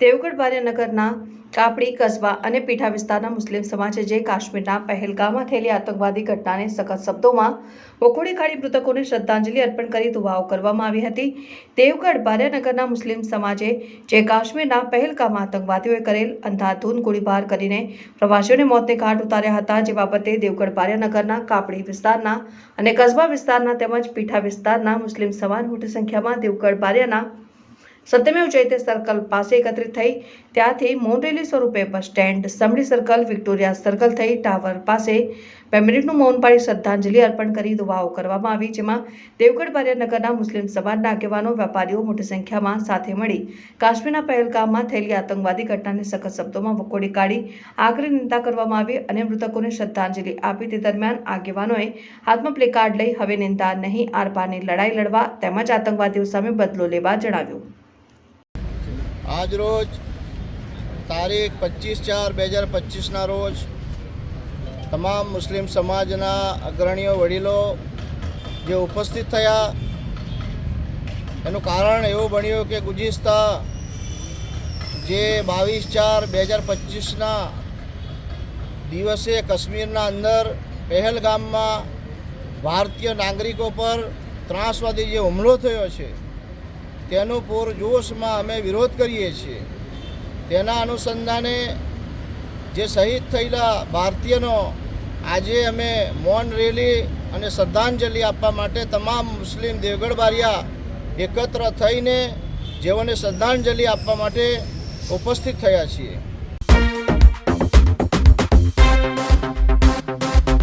દેવગઢ ભાર્યનગરના કાપડી, કસ્બા અને પીઠા વિસ્તારના મુસ્લિમ સમાજે જે કાશ્મીરના પહેલગામમાં થયેલી આતંકવાદી ઘટનાને સખત શબ્દોમાં વખોડી કાઢી મૃતકોને શ્રદ્ધાંજલિ અર્પણ કરી દુવાઓ કરવામાં આવી હતી. દેવગઢ ભાર્યનગરના મુસ્લિમ સમાજે જે કાશ્મીરના પહેલગામમાં આતંકવાદીઓએ કરેલ અંધાધૂન ગોળીબાર કરીને પ્રવાસીઓને મોતને ઘાટ ઉતાર્યા હતા. જે બાબતે દેવગઢ ભાર્યનગરના કાપડી વિસ્તારના અને કસ્બા વિસ્તારના તેમજ પીઠા વિસ્તારના મુસ્લિમ સમાજ મોટી સંખ્યામાં દેવગઢ બાર્યના સત્યમેવ જયતે સર્કલ પાસે એકત્રિત થઈ, ત્યાંથી મોનરેલી સ્વરૂપે bus stand, Samdi circle, Victoria circle થઈ, ટાવર પાસે બે મિનિટનું મૌન પાળી શ્રદ્ધાંજલિ અર્પણ કરી દુવાઓ કરવામાં આવી, જેમાં દેવગઢ બારિયાનગરના મુસ્લિમ સમાજના આગેવાનો, વેપારીઓ મોટી સંખ્યામાં સાથે મળી કાશ્મીરના પહેલગામમાં થયેલી આતંકવાદી ઘટનાને સખત શબ્દોમાં વખોડી કાઢી, આકરી નિંદા કરવામાં આવી અને મૃતકોને શ્રદ્ધાંજલિ આપી. તે દરમિયાન આગેવાનોએ હાથમાં પ્લેકાર્ડ લઈ હવે નિંદા નહીં, આરપારની લડાઈ લડવા તેમજ આતંકવાદીઓ સામે બદલો લેવા જણાવ્યું. આજરોજ તારીખ પચીસ ચાર બે હજાર પચીસના રોજ તમામ મુસ્લિમ સમાજના અગ્રણીઓ, વડીલો જે ઉપસ્થિત થયા, એનું કારણ એવું બન્યું કે ગુજિસ્તા જે બાવીસ ચાર બે હજાર પચીસના દિવસે કાશ્મીરના અંદર પહેલગામમાં ભારતીય નાગરિકો પર ત્રાસવાદી જે હુમલો થયો છે તેનું પૂરજોશમાં અમે વિરોધ કરીએ છીએ. તેના અનુસંધાને જે શહીદ થયેલા ભારતીયનો આજે અમે મૌન રેલી અને શ્રદ્ધાંજલિ આપવા માટે તમામ મુસ્લિમ દેવગઢ બારિયા એકત્ર થઈને જેઓને શ્રદ્ધાંજલિ આપવા માટે ઉપસ્થિત થયા છીએ.